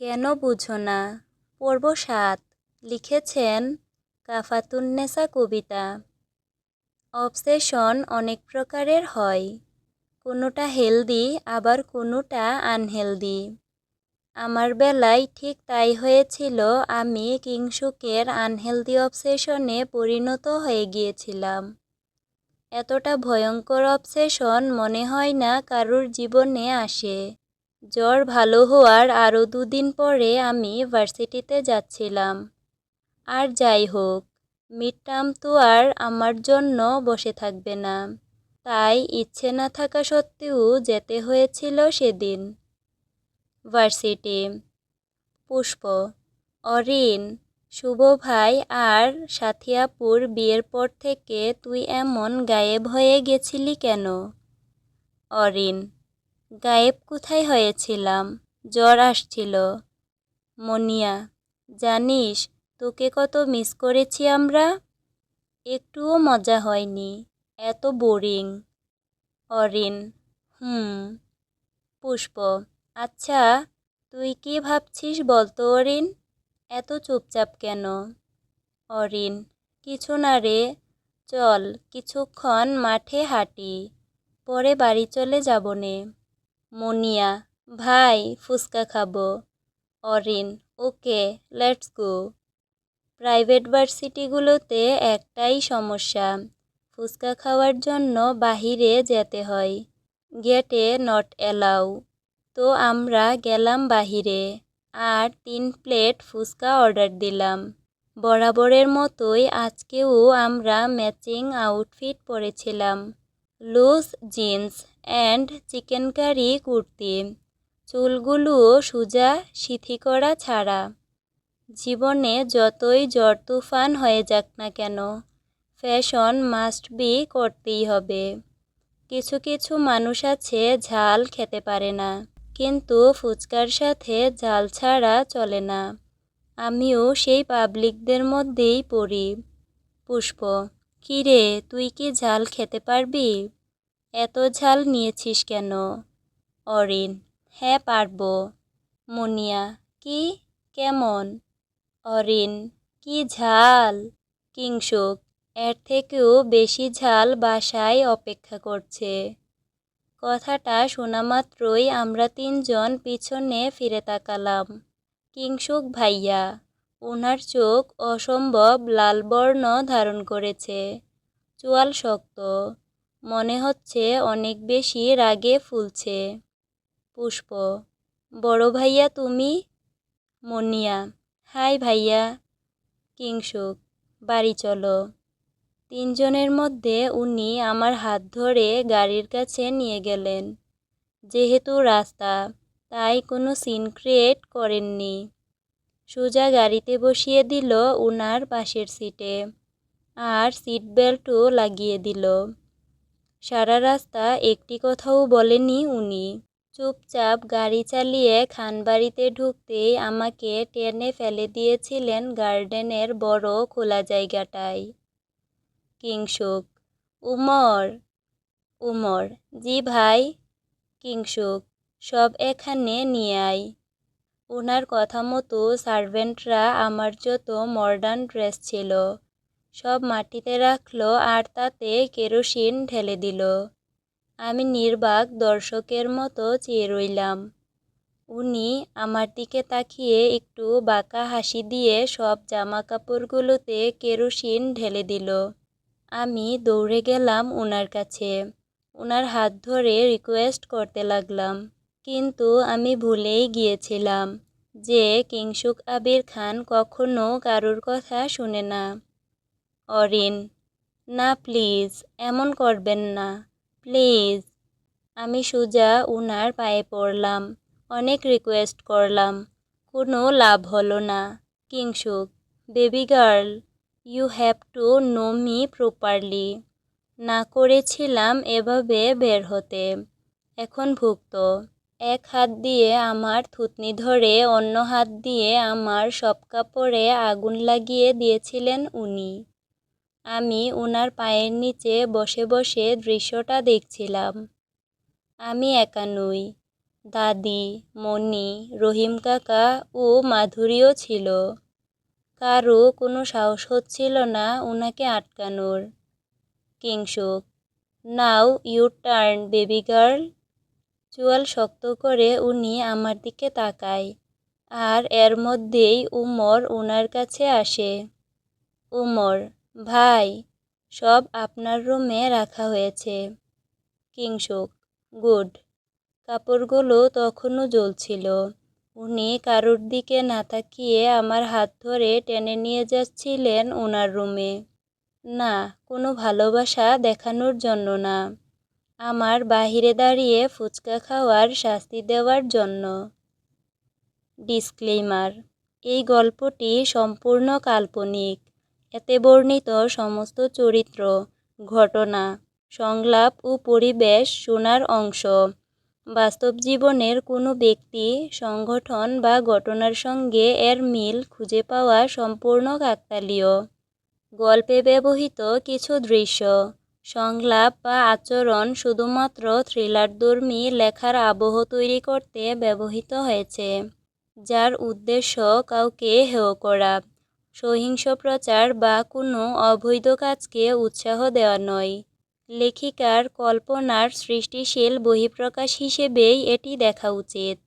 কেন বুঝো না? পর্ব সাত। লিখেছেন কাফাতুন্নেসা কবিতা। অবসেশন অনেক প্রকারের হয়। কোনোটা হেলদি, আবার কোনোটা আনহেলদি। আমার বেলায় ঠিক তাই হয়েছিল, আমি কিংসুকের আনহেলদি অবসেশনে পরিণত হয়ে গিয়েছিলাম। এতটা ভয়ঙ্কর অবসেশন মনে হয় না কারুর জীবনে আসে। জ্বর ভালো হওয়ার আরও দুদিন পরে আমি ভার্সিটিতে যাচ্ছিলাম। আর যাই হোক মিড টার্ম তো আর আমার জন্য বসে থাকবে না। তাই ইচ্ছে না থাকা সত্ত্বেও যেতে হয়েছিল সেদিন। ভার্সিটি। পুষ্প। অরিন, শুভ ভাই আর সাথিয়াপুর বিয়ের পর থেকে তুই এমন গায়েব হয়ে গেছিলি কেন? অরিন। গায়েব কোথায় হয়েছিলাম? জ্বর আসছিল। মনিয়া, জানিস তোকে কত মিস করেছি আমরা? একটুও মজা হয়নি। এত বোরিং। অরিন, হুম। পুষ্প আচ্ছা তুই কি ভাবছিস বলতো অরিন? এত চুপচাপ কেন? অরিন, কিছু না রে। চল কিছুক্ষণ মাঠে হাঁটি। পরে বাড়ি চলে যাব নে মনিয়া, ভাই, ফুচকা খাব। Arin, okay, let's go. Private ভার্সিটিগুলোতে একটাই সমস্যা, ফুচকা খাওয়ার জন্য বাহিরে যেতে হয়। গেটে নট অ্যালাউ তো আমরা গেলাম বাহিরে, আর তিন প্লেট ফুচকা অর্ডার দিলাম। বরাবরের মতোই আজকেও আমরা ম্যাচিং আউটফিট পরেছিলাম। Loose jeans and chikankari kurti. চুলগুলোও সোজা সিথি করা ছাড়া। জীবনে যতই জ্বর তুফান হয়ে যাক না কেন, ফ্যাশন মাস্ট বি করতেই হবে। কিছু কিছু মানুষ আছে ঝাল খেতে পারে না, কিন্তু ফুচকার সাথে ঝাল ছাড়া চলে না। আমিও সেই পাবলিকদের মধ্যেই পড়ি। পুষ্প, কিরে, তুই কি ঝাল খেতে পারবি? এত ঝাল নিয়েছিস কেন? অরিন হ্যাঁ পারব। মুনিয়া, কি? কেমন? অরিন, কি ঝাল? কিংসুক এর থেকেও বেশি ঝাল বাসায় অপেক্ষা করছে। কথাটা শোনা মাত্রই আমরা তিনজন পিছনে ফিরে তাকালাম। কিংসুক ভাইয়া ওনার চোখ অসম্ভব লাল বর্ণ ধারণ করেছে। চোয়াল শক্ত মনে হচ্ছে অনেক বেশি রাগে ফুলছে। পুষ্প, বড় ভাইয়া তুমি? মনিয়া, হাই ভাইয়া। কিংসুক বাড়ি চলো। তিনজনের মধ্যে উনি আমার হাত ধরে গাড়ির কাছে নিয়ে গেলেন। যেহেতু রাস্তা, তাই কোনো সিন ক্রিয়েট করেননি। সোজা গাড়িতে বসিয়ে দিল উনার পাশের সিটে। আর সিট বেল্টও লাগিয়ে দিল। সারা রাস্তা একটি কথাও বলেনি উনি। চুপচাপ গাড়ি চালিয়ে খানবাড়িতে ঢুকতেই আমাকে টেনে ফেলে দিয়েছিলেন গার্ডেনের বড় খোলা জায়গাটায়। কিংসুক উমর উমর, জি ভাই কিংসুক সব এখানে নিয়ে আয়। ওনার কথা মতো সার্ভেন্টরা আমার যত মডার্ন ড্রেস ছিল সব মাটিতে রাখল আর তাতে কেরোসিন ঢেলে দিল। আমি নির্বাক দর্শকের মতো চেয়ে রইলাম। উনি আমার দিকে তাকিয়ে একটু বাঁকা হাসি দিয়ে সব জামা কাপড়গুলোতে কেরোসিন ঢেলে দিল। আমি দৌড়ে গেলাম ওনার কাছে। ওনার হাত ধরে রিকোয়েস্ট করতে লাগলাম। কিন্তু আমি ভুলেই গিয়েছিলাম যে কিংসুক আবির খান কখনো কারুর কথা শুনে না। অরিন, না, প্লিজ, এমন করবেন না, প্লিজ। আমি সুজা উনার পায়ে পড়লাম, অনেক রিকোয়েস্ট করলাম, কোনো লাভ হলো না। Kingshuk baby girl you have to know me properly না, করেছিলাম এভাবে বের হতে। এখন ভুক্ত। এক হাত দিয়ে আমার থুতনি ধরে অন্য হাত দিয়ে আমার সব কাপড়ে আগুন লাগিয়ে দিয়েছিলেন উনি। আমি ওনার পায়ের নিচে বসে বসে দৃশ্যটা দেখছিলাম। আমি একা নই। দাদি, মণি, রহিম কাকা ও মাধুরীও ছিল। কারও কোনো সাহস হচ্ছিল না ওনাকে আটকানোর। Kingshuk, now you turn, baby girl. চুয়াল শক্ত করে উনি আমার দিকে তাকায়, আর এর মধ্যেই উমর ওনার কাছে আসে। উমর ভাই, সব আপনার রুমে রাখা হয়েছে। কিংসুক, গুড। কাপড়গুলো তখনও জ্বলছিল। উনি কারোর দিকে না তাকিয়ে আমার হাত ধরে টেনে নিয়ে যাচ্ছিলেন ওনার রুমে। না, কোনো ভালোবাসা দেখানোর জন্য না। আমার বাহিরে দাঁড়িয়ে ফুচকা খাওয়ার শাস্তি দেওয়ার জন্য। ডিসক্লেইমার, এই গল্পটি সম্পূর্ণ কাল্পনিক। এতে বর্ণিত সমস্ত চরিত্র, ঘটনা, সংলাপ ও পরিবেশ শোনার অংশ। বাস্তব জীবনের কোনো ব্যক্তি, সংগঠন বা ঘটনার সঙ্গে এর মিল খুঁজে পাওয়া সম্পূর্ণ কাকতালীয়। গল্পে ব্যবহৃত কিছু দৃশ্য, সংলাপ বা আচরণ শুধুমাত্র থ্রিলারধর্মী লেখার আবহ তৈরি করতে ব্যবহৃত হয়েছে, যার উদ্দেশ্য কাউকে হেয় করা। সহিংস প্রচার বা কোনো অবৈধ কাজকে উৎসাহ দেওয়া নয়। লেখিকার কল্পনার সৃষ্টিশীল বহিঃপ্রকাশ হিসেবেই এটি দেখা উচিত।